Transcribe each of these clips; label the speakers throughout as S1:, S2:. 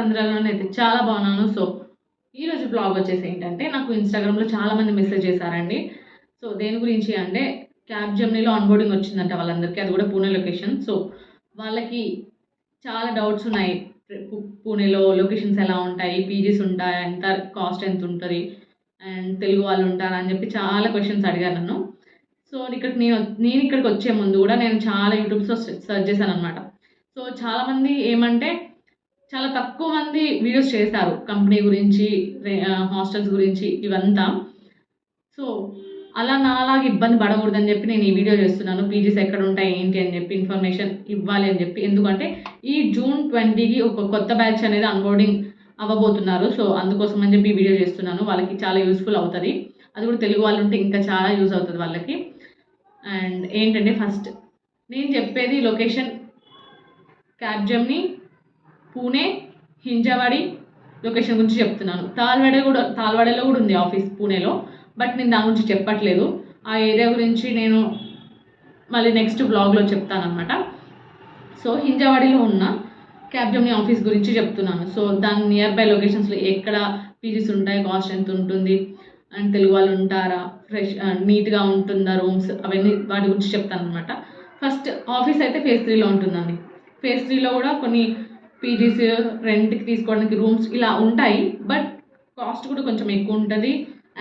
S1: నేనైతే చాలా బాగున్నాను. సో ఈరోజు బ్లాగ్ వచ్చేసి ఏంటంటే నాకు ఇన్స్టాగ్రామ్లో చాలామంది మెసేజ్ చేశారండి. సో దేని గురించి అంటే క్యాబ్ జర్నీలో ఆన్బోర్డింగ్ వచ్చిందంట వాళ్ళందరికీ. అది కూడా పూణే లొకేషన్ సో వాళ్ళకి చాలా డౌట్స్ ఉన్నాయి. పూణేలో లొకేషన్స్ ఎలా ఉంటాయి? పీజీస్ ఉంటాయి? ఎంత కాస్ట్ ఎంత ఉంటుంది? అండ్ తెలుగు వాళ్ళు ఉంటారు? అని చెప్పి చాలా క్వశ్చన్స్ అడిగారు నన్ను. సో ఇక్కడ నేను నేను ఇక్కడికి వచ్చే ముందు కూడా నేను చాలా యూట్యూబ్స్లో సెర్చ్ చేశాను అనమాట సో చాలామంది ఏమంటే చాలా తక్కువ మంది వీడియోస్ చేశారు కంపెనీ గురించి హాస్టల్స్ గురించి ఇవంతా. సో అలా నాలాగా ఇబ్బంది పడకూడదని చెప్పి నేను ఈ వీడియో చేస్తున్నాను. పీజీస్ ఎక్కడ ఉంటాయి ఏంటి అని చెప్పి ఇన్ఫర్మేషన్ ఇవ్వాలి అని చెప్పి. ఎందుకంటే ఈ జూన్ ట్వంటీకి ఒక కొత్త బ్యాచ్ అనేది అన్బోర్డింగ్ అవ్వబోతున్నారు. సో అందుకోసం అని చెప్పి ఈ వీడియో చేస్తున్నాను. వాళ్ళకి చాలా యూస్ఫుల్ అవుతుంది. అది కూడా తెలుగు వాళ్ళు ఉంటే ఇంకా చాలా యూజ్ అవుతుంది వాళ్ళకి. అండ్ ఏంటంటే ఫస్ట్ నేను చెప్పేది location Capgemini Pune Hinjawadi location గురించి చెప్తున్నాను. తాల్వాడ కూడా తాల్వాడలో కూడా ఉంది ఆఫీస్ పూణేలో బట్ నేను దాని గురించి చెప్పట్లేదు. ఆ ఏరియా గురించి నేను మళ్ళీ నెక్స్ట్ బ్లాగ్లో చెప్తానమాట సో హింజవాడిలో ఉన్న క్యాబ్జమ్ని ఆఫీస్ గురించి చెప్తున్నాను. సో దాని నియర్ బై లొకేషన్స్లో ఎక్కడ పీజీస్ ఉంటాయి కాస్ట్ ఎంత ఉంటుంది అండ్ తెలుగు వాళ్ళు ఉంటారా ఫ్రెష్ నీట్గా ఉంటుందా రూమ్స్ అవన్నీ వాటి గురించి చెప్తాను అనమాట ఫస్ట్ ఆఫీస్ అయితే ఫేస్ త్రీలో ఉంటుందండి. ఫేస్ త్రీలో కూడా కొన్ని పీజీస్ రెంట్కి తీసుకోవడానికి రూమ్స్ ఇలా ఉంటాయి బట్ కాస్ట్ కూడా కొంచెం ఎక్కువ ఉంటుంది.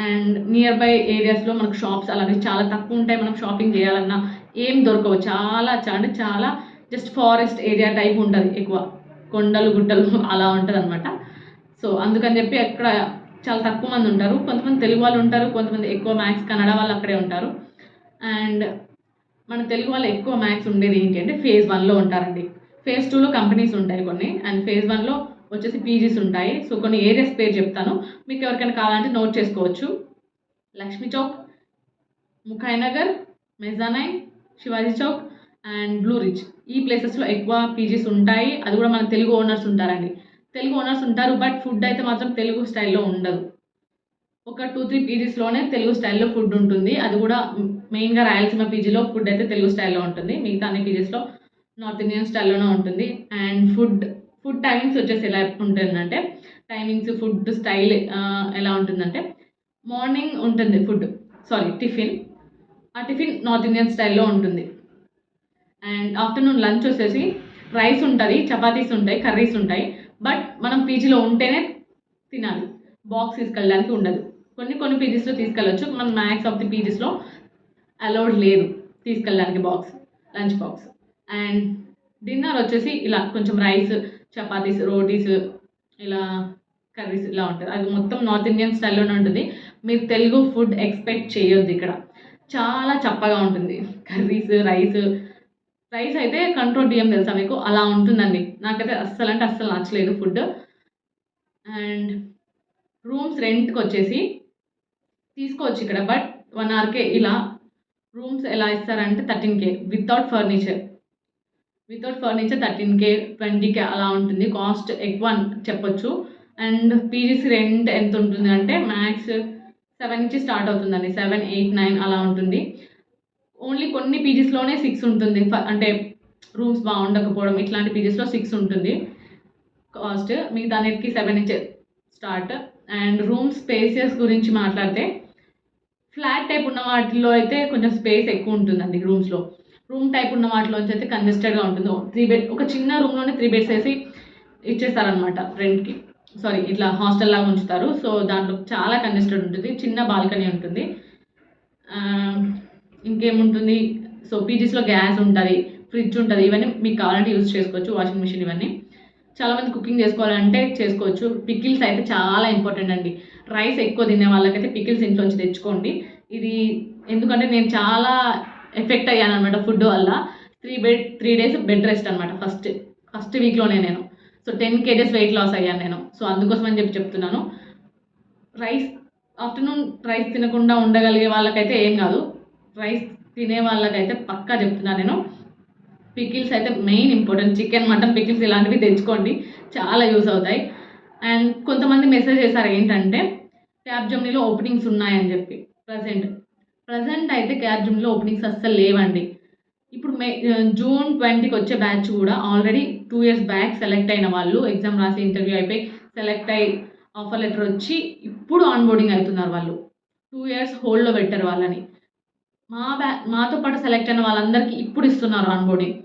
S1: అండ్ నియర్ బై ఏరియాస్లో మనకు షాప్స్ అలాగే చాలా తక్కువ ఉంటాయి మనం షాపింగ్ చేయాలన్నా. ఏం దొరకవు చాలా అంటే చాలా జస్ట్ ఫారెస్ట్ ఏరియా టైప్ ఉంటుంది ఎక్కువ. కొండలు గుట్టలు అలా ఉంటుంది అనమాట సో అందుకని చెప్పి అక్కడ చాలా తక్కువ మంది ఉంటారు. కొంతమంది తెలుగు వాళ్ళు ఉంటారు కొంతమంది ఎక్కువ మ్యాథ్స్ కన్నడ వాళ్ళు అక్కడే ఉంటారు. అండ్ మన తెలుగు వాళ్ళు ఎక్కువ మ్యాథ్స్ ఉండేది ఏంటి అంటే ఫేజ్ వన్లో ఉంటారండి. ఫేజ్ టూలో కంపెనీస్ ఉంటాయి కొన్ని. అండ్ ఫేజ్ వన్లో వచ్చేసి పీజీస్ ఉంటాయి. సో కొన్ని ఏరియాస్ పేరు చెప్తాను. మీకు ఎవరికైనా కావాలంటే నోట్ చేసుకోవచ్చు. Lakshmi Chowk Mukhainagar mezzanine Shivaji Chowk and Blue Ridge ఈ ప్లేసెస్లో ఎక్కువ పీజీస్ ఉంటాయి. అది కూడా మన తెలుగు ఓనర్స్ ఉంటారండి. తెలుగు ఓనర్స్ ఉంటారు బట్ ఫుడ్ అయితే మాత్రం తెలుగు స్టైల్లో ఉండదు. ఒక టూ త్రీ పీజీస్లోనే తెలుగు స్టైల్లో ఫుడ్ ఉంటుంది. అది కూడా మెయిన్గా రాయలసీమ పీజీలో ఫుడ్ అయితే తెలుగు స్టైల్లో ఉంటుంది. మిగతా అన్ని పీజీస్లో నార్త్ ఇండియన్ స్టైల్లోనే ఉంటుంది. అండ్ ఫుడ్ ఫుడ్ టైమింగ్స్ వచ్చేసి ఎలా ఉంటుందంటే టైమింగ్స్ ఫుడ్ స్టైల్ ఎలా ఉంటుందంటే మార్నింగ్ ఉంటుంది ఫుడ్ సారీ టిఫిన్. ఆ టిఫిన్ నార్త్ ఇండియన్ స్టైల్లో ఉంటుంది. అండ్ ఆఫ్టర్నూన్ లంచ్ వచ్చేసి రైస్ ఉంటుంది చపాతీస్ ఉంటాయి కర్రీస్ ఉంటాయి. బట్ మనం పీజీలో ఉంటేనే తినాలి. బాక్స్ తీసుకెళ్ళడానికి ఉండదు. కొన్ని కొన్ని పీజీస్లో తీసుకెళ్ళచ్చు. మన మ్యాక్స్ ఆఫ్ ది పీజీస్లో అలౌడ్ లేదు తీసుకెళ్ళడానికి box lunch box. And dinner వచ్చేసి ఇలా కొంచెం రైస్ చపాతీస్ రోటీస్ ఇలా కర్రీస్ ఇలా ఉంటుంది. అది మొత్తం నార్త్ ఇండియన్ స్టైల్లోనే ఉంటుంది. మీరు తెలుగు ఫుడ్ ఎక్స్పెక్ట్ చేయొద్దు ఇక్కడ. చాలా చప్పగా ఉంటుంది. కర్రీస్ రైస్ రైస్ అయితే కంట్రోల్ బియ్యం తెలుసా మీకు? అలా ఉంటుందండి. నాకైతే అస్సలు అంటే అస్సలు నచ్చలేదు ఫుడ్ అండ్ రూమ్స్ రెంట్కి వచ్చేసి తీసుకోవచ్చు ఇక్కడ బట్ వన్ అవర్కే ఇలా రూమ్స్ ఎలా ఇస్తారంటే thirteen K without furniture without furniture thirteen K twenty K అలా ఉంటుంది. కాస్ట్ ఎక్కువ చెప్పొచ్చు. అండ్ పీజీసీ రెంట్ ఎంత ఉంటుంది అంటే మ్యాక్స్ సెవెన్ నుంచి స్టార్ట్ అవుతుందండి. సెవెన్ ఎయిట్ నైన్ అలా ఉంటుంది. ఓన్లీ కొన్ని పీజీస్లోనే సిక్స్ ఉంటుంది. ఫ- అంటే రూమ్స్ బాగుండకపోవడం ఇట్లాంటి పీజీస్లో సిక్స్ ఉంటుంది. కాస్ట్ మిగతా అన్నిటికీ సెవెన్ నుంచి స్టార్ట్ అండ్ రూమ్ స్పేసెస్ గురించి మాట్లాడితే ఫ్లాట్ టైప్ ఉన్న వాటిల్లో అయితే కొంచెం స్పేస్ ఎక్కువ ఉంటుందండి రూమ్స్లో రూమ్ టైప్ ఉన్న వాటిలోంచి అయితే కంజెస్టెడ్గా ఉంటుంది. త్రీ బెడ్ ఒక చిన్న రూమ్లోనే త్రీ బెడ్స్ వేసి ఇచ్చేస్తారనమాట రెంట్కి సారీ ఇట్లా హాస్టల్ లాగా ఉంచుతారు. సో దాంట్లో చాలా కంజెస్టెడ్ ఉంటుంది. చిన్న బాల్కనీ ఉంటుంది. ఇంకేముంటుంది? సో పీజీస్లో గ్యాస్ ఉంటుంది ఫ్రిడ్జ్ ఉంటుంది. ఇవన్నీ మీకు కావాలంటే యూజ్ చేసుకోవచ్చు వాషింగ్ మిషన్ ఇవన్నీ. చాలామంది కుకింగ్ చేసుకోవాలంటే చేసుకోవచ్చు. పికిల్స్ అయితే చాలా ఇంపార్టెంట్ అండి. రైస్ ఎక్కువ తినే వాళ్ళకైతే పికిల్స్ ఇంట్లోంచి తెచ్చుకోండి. ఇది ఎందుకంటే నేను చాలా ఎఫెక్ట్ అయ్యాను అనమాట ఫుడ్ వల్ల. Three bed three days bed rest అనమాట ఫస్ట్ ఫస్ట్ వీక్లోనే నేను. So ten kgs weight loss అయ్యాను నేను. సో అందుకోసం అని చెప్పి చెప్తున్నాను. రైస్ ఆఫ్టర్నూన్ రైస్ తినకుండా ఉండగలిగే వాళ్ళకైతే ఏం కాదు. రైస్ తినే వాళ్ళకైతే పక్కా చెప్తున్నాను నేను. పికిల్స్ అయితే main important chicken mutton pickles ఇలాంటివి తెచ్చుకోండి. చాలా యూస్ అవుతాయి. అండ్ కొంతమంది మెసేజ్ చేశారు ఏంటంటే ట్యాబ్ జమ్నీలో ఓపెనింగ్స్ ఉన్నాయని చెప్పి ప్రజెంట్ ప్రజెంట్ అయితే క్యాబ్ జమ్నీలో ఓపెనింగ్స్ అస్సలు లేవండి. ఇప్పుడు మే జూన్ ట్వంటీకి వచ్చే బ్యాచ్ కూడా already two years back select అయిన వాళ్ళు ఎగ్జామ్ రాసి ఇంటర్వ్యూ అయిపోయి సెలెక్ట్ అయ్యి ఆఫర్ లెటర్ వచ్చి ఇప్పుడు ఆన్బోర్డింగ్ అవుతున్నారు వాళ్ళు. టూ ఇయర్స్ హోల్డ్లో పెట్టారు వాళ్ళని. మా బ్యా మాతో పాటు సెలెక్ట్ అయిన వాళ్ళందరికీ ఇప్పుడు ఇస్తున్నారు onboarding.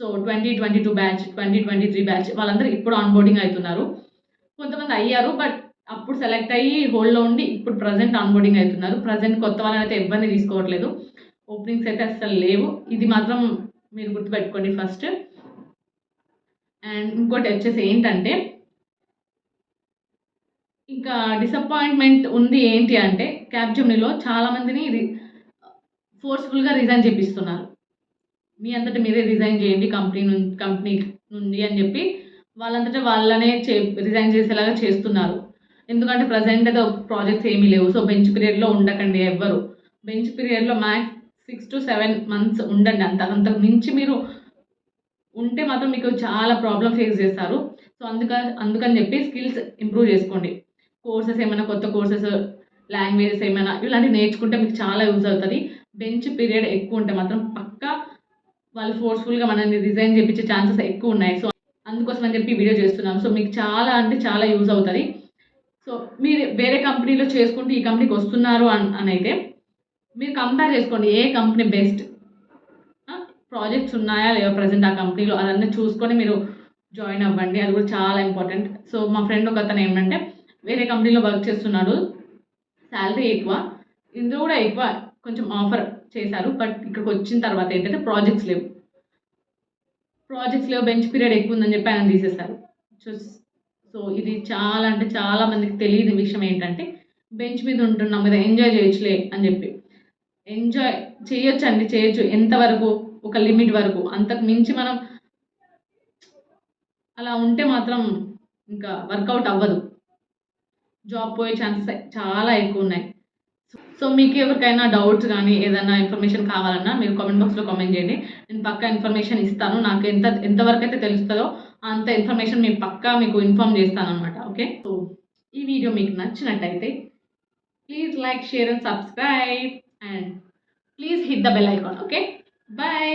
S1: So twenty twenty two batch twenty twenty three batch వాళ్ళందరూ ఇప్పుడు ఆన్బోర్డింగ్ అవుతున్నారు. కొంతమంది అయ్యారు బట్ అప్పుడు సెలెక్ట్ అయ్యి హోల్డ్లో ఉండి ఇప్పుడు ప్రజెంట్ ఆన్బోర్డింగ్ అవుతున్నారు. ప్రజెంట్ కొత్త వాళ్ళని అయితే ఇబ్బంది తీసుకోవట్లేదు. ఓపెనింగ్స్ అయితే అస్సలు లేవు. ఇది మాత్రం మీరు గుర్తుపెట్టుకోండి ఫస్ట్ అండ్ ఇంకోటి వచ్చేసి ఏంటంటే ఇంకా డిసప్పాయింట్మెంట్ ఉంది ఏంటి అంటే క్యాప్జమ్నీలో చాలామందిని రి ఫోర్స్ఫుల్గా రిజైన్ చేపిస్తున్నారు. మీ అంతటా మీరే రిజైన్ చేయండి కంపెనీ నుండి కంపెనీ నుండి అని చెప్పి వాళ్ళంతటా వాళ్ళనే చే రిజైన్ చేసేలాగా చేస్తున్నారు. ఎందుకంటే ప్రజెంట్ అయితే ప్రాజెక్ట్స్ ఏమీ లేవు. సో బెంచ్ పీరియడ్లో ఉండకండి ఎవ్వరు. బెంచ్ పీరియడ్లో max six to seven months ఉండండి అంత. అంతకు మించి మీరు ఉంటే మాత్రం మీకు చాలా ప్రాబ్లం ఫేస్ చేస్తారు. సో అందుక అందుకని చెప్పి స్కిల్స్ ఇంప్రూవ్ చేసుకోండి. కోర్సెస్ ఏమైనా కొత్త కోర్సెస్ లాంగ్వేజెస్ ఏమైనా ఇలాంటివి నేర్చుకుంటే మీకు చాలా యూజ్ అవుతుంది. బెంచ్ పీరియడ్ ఎక్కువ ఉంటే మాత్రం పక్కా వాళ్ళు ఫోర్స్ఫుల్గా మనల్ని రిజైన్ చేయించే ఛాన్సెస్ ఎక్కువ ఉన్నాయి. సో అందుకోసం అని చెప్పి వీడియో చేస్తున్నాం సో మీకు చాలా అంటే చాలా యూజ్ అవుతుంది. సో మీరు వేరే కంపెనీలో చేసుకుంటూ ఈ కంపెనీకి వస్తున్నారు అని అని అయితే మీరు కంపేర్ చేసుకోండి ఏ కంపెనీ బెస్ట్ ప్రాజెక్ట్స్ ఉన్నాయా లేవో ప్రజెంట్ ఆ కంపెనీలో అదన్నీ చూసుకొని మీరు జాయిన్ అవ్వండి. అది కూడా చాలా ఇంపార్టెంట్ సో మా ఫ్రెండ్ ఒక అతను ఏంటంటే వేరే కంపెనీలో వర్క్ చేస్తున్నాడు. శాలరీ ఎక్కువ. ఇందులో కూడా ఎక్కువ కొంచెం ఆఫర్ చేశారు. బట్ ఇక్కడికి వచ్చిన తర్వాత ఏంటంటే ప్రాజెక్ట్స్ లేవు. ప్రాజెక్ట్స్ లేవు బెంచ్ పీరియడ్ ఎక్కువ ఉందని చెప్పి ఆయన తీసేశారు. సో ఇది చాలా అంటే చాలా మందికి తెలియని విషయం ఏంటంటే బెంచ్ మీద ఉంటున్నాం కదా ఎంజాయ్ చేయొచ్చులే అని చెప్పి. ఎంజాయ్ చేయొచ్చు. అండి చేయొచ్చు ఎంతవరకు ఒక లిమిట్ వరకు. అంతకు మించి మనం అలా ఉంటే మాత్రం ఇంకా వర్కౌట్ అవ్వదు. జాబ్ పోయే ఛాన్సెస్ చాలా ఎక్కువ ఉన్నాయి. సో మీకు ఎవరికైనా డౌట్స్ కానీ ఏదైనా ఇన్ఫర్మేషన్ కావాలన్నా మీరు కామెంట్ బాక్స్లో కామెంట్ చేయండి. నేను పక్కా ఇన్ఫర్మేషన్ ఇస్తాను. నాకు ఎంత ఎంతవరకు అయితే తెలుస్తుందో అంత ఇన్ఫర్మేషన్ మేము పక్కా మీకు ఇన్ఫామ్ చేస్తాను అనమాట ఓకే? సో ఈ వీడియో మీకు నచ్చినట్టయితే please like share and subscribe and please hit the bell icon okay? Bye!